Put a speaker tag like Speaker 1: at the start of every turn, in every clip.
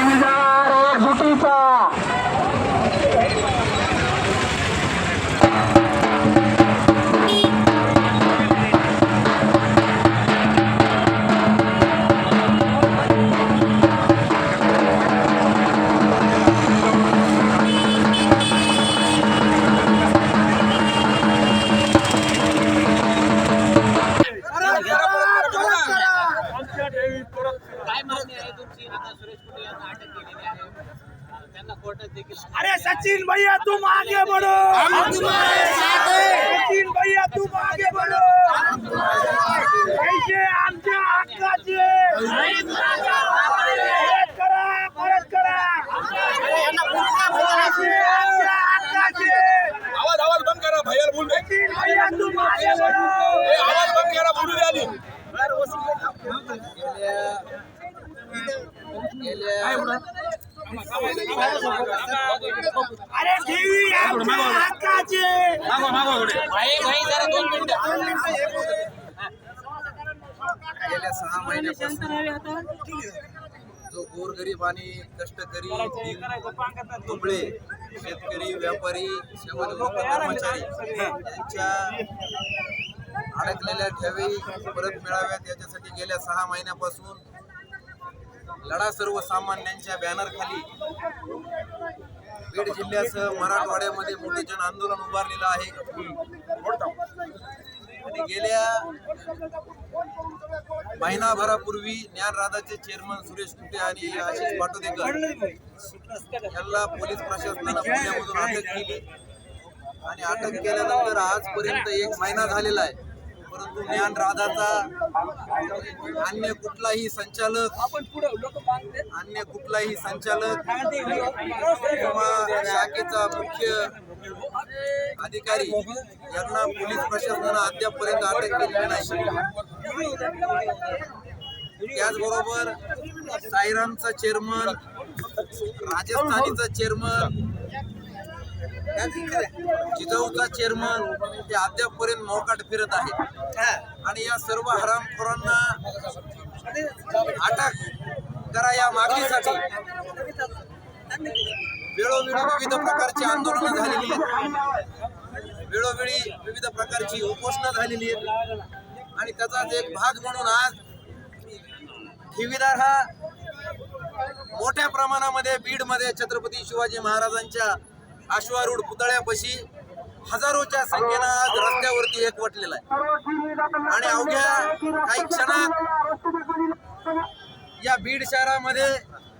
Speaker 1: ठेवीदार एकजुटीचा
Speaker 2: काय मागणी आहे
Speaker 3: अरे सचिन भैया तुम आगे बढ़ो। सचिन भैया तुम आगे बढ़ो। पैसे आमच्या हक्काचे परत करा परत करा। पैसे आमच्या हक्काचे
Speaker 4: आवाज आवाज बंद करा भैया बोल
Speaker 3: सचिन भैया तुम आगे बढ़ो
Speaker 4: ए, आवाज बंद करा बोलू द्या आधी
Speaker 3: अरे देवी हक्काचे
Speaker 5: गेल्या सहा महिन्यापासून जो गोरगरीब आणि कष्टकरी दुबळे शेतकरी व्यापारी कर्मचारी यांच्या अडकलेल्या ठेवी परत मिळाव्यात याच्यासाठी गेल्या सहा महिन्यापासून लढा सर्वसामान्यांच्या बॅनरखाली बीड जिल्ह्यासह मराठवाड्यामध्ये मोठे जन आंदोलन उभारलेलं आहे. आणि गेल्या महिनाभरापूर्वी ज्ञानराधाचे चेअरमन सुरेश कुटे आणि आशिष पाटोदेकर यांना पोलीस प्रशासनानं पुण्यामधून अटक केली. आणि अटक केल्यानंतर आजपर्यंत एक महिना झालेला आहे. परंतु ज्ञानराधाचा अन्य कुठलाही संचालक अन्य कुठलाही संचालक किंवा शाखेचा मुख्य अधिकारी यांना पोलीस प्रशासनानं अद्यापर्यंत अटक केलेली नाही. त्याचबरोबर साईरामचा चेअरमन राजस्थानीचा चेअरमन जिजाऊचा चेअरमन हे अद्यापर्यंत मोकाट फिरत आहेत आणि या सर्व हरामखोरांना अटक करा या मागणीसाठी. वेळोवेळी विविध प्रकारची आंदोलनं झालेली आहेत. वेळोवेळी विविध प्रकारची उपोषणं झालेली आहेत. आणि त्याचाच एक भाग म्हणून आज ठेवीदार हा मोठ्या प्रमाणामध्ये बीडमध्ये छत्रपती शिवाजी महाराजांच्या अश्वारूढ पुतळ्यापाशी हजारोच्या संख्येनं आज रस्त्यावरती एकवटलेला आहे. आणि अवघ्या काही क्षणात या बीड शहरामध्ये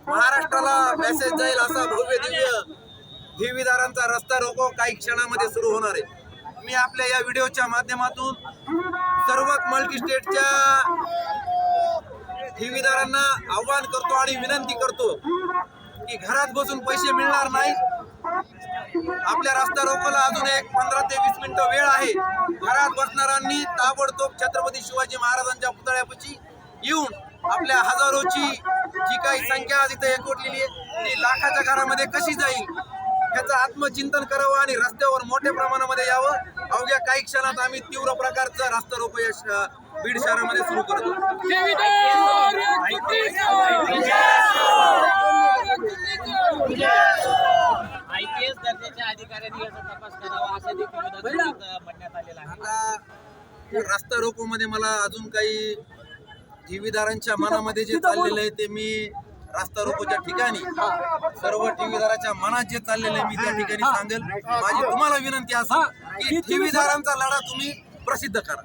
Speaker 5: महाराष्ट्राला मेसेज जाईल असा भव्य दिव्य ठेवीदारांचा रस्ता रोको काही क्षणामध्ये सुरू होणार आहे. मी आपल्या या व्हिडिओच्या माध्यमातून सर्वच मल्टी स्टेटच्या ठेवीदारांना आव्हान करतो आणि विनंती करतो की घरात बसून पैसे मिळणार नाही आपल्या रस्ता रोकोला अजून एक पंधरा ते वीस मिनिटं वेळ आहे घरात बसणाऱ्यांनी ताबडतोब छत्रपती शिवाजी महाराजांच्या पुतळ्यापाशी येऊन आपल्या हजारोची जी काही संख्या तिथे एकवटलेली आहे ती लाखाच्या घरामध्ये कशी जाईल याचं आत्मचिंतन करावं आणि रस्त्यावर मोठ्या प्रमाणामध्ये यावं अवघ्या काही क्षणात आम्ही तीव्र प्रकारचा रस्ता रोको या बीड शहरामध्ये सुरू करतो
Speaker 2: अधिकाऱ्यांनी याचा तपास करावा असं देखील विधानसभेत म्हणण्यात आलेलं आहे.
Speaker 5: आता रस्ता रोको मध्ये मला अजून काही ठेवीदारांच्या मनामध्ये जे चाललेलं आहे ते मी रस्ता रोकोच्या ठिकाणी सर्व ठेवीदाराच्या मनात जे चाललेलं आहे मी त्या ठिकाणी सांगेल. माझी तुम्हाला विनंती असेल की ठेवीदारांचा लढा तुम्ही प्रसिद्ध करा.